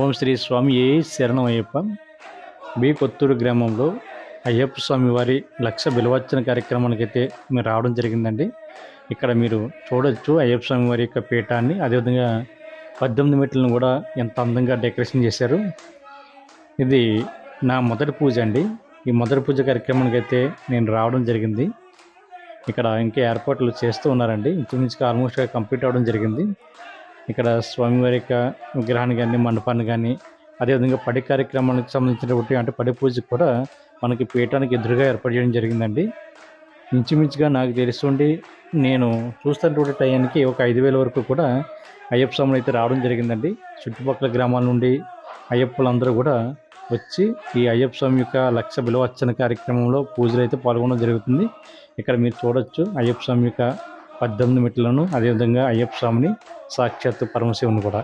ఓం శ్రీ స్వామి ఏ శరణం అయ్యప్ప బి కొత్తూరు గ్రామంలో అయ్యప్ప స్వామి వారి లక్ష బిలవచ్చన కార్యక్రమానికి అయితే మీరు రావడం జరిగిందండి. ఇక్కడ మీరు చూడొచ్చు అయ్యప్ప స్వామి వారి యొక్క పీఠాన్ని. అదేవిధంగా పద్దెనిమిది మెట్లను కూడా ఎంత అందంగా డెకరేషన్ చేశారు. ఇది నా మొదటి పూజ అండి. ఈ మొదటి పూజ కార్యక్రమానికి అయితే నేను రావడం జరిగింది. ఇక్కడ ఇంకా ఏర్పాట్లు చేస్తూ ఉన్నారండి. ఇంచుమించుగా ఆల్మోస్ట్ కంప్లీట్ అవ్వడం జరిగింది. ఇక్కడ స్వామివారి యొక్క విగ్రహాన్ని కానీ మండపాన్ని కానీ అదేవిధంగా పడి కార్యక్రమానికి సంబంధించినటువంటి అంటే పడి పూజకు కూడా మనకి పీఠానికి ఎదురుగా ఏర్పాటు చేయడం జరిగిందండి. ఇంచుమించుగా నాకు తెలుసుండి నేను చూస్తున్నటువంటి టయానికి ఒక ఐదు వేల వరకు కూడా అయ్యప్ప స్వాములు అయితే రావడం జరిగిందండి. చుట్టుపక్కల గ్రామాల నుండి అయ్యప్పలందరూ కూడా వచ్చి ఈ అయ్యప్ప స్వామి యొక్క లక్ష బిలవచ్చన కార్యక్రమంలో పూజలు అయితే పాల్గొనడం జరుగుతుంది. ఇక్కడ మీరు చూడొచ్చు అయ్యప్ప స్వామి యొక్క పద్దెనిమిది మెట్లను అదేవిధంగా అయ్యప్ప స్వామిని సాక్షాత్ పరమశివుని కూడా.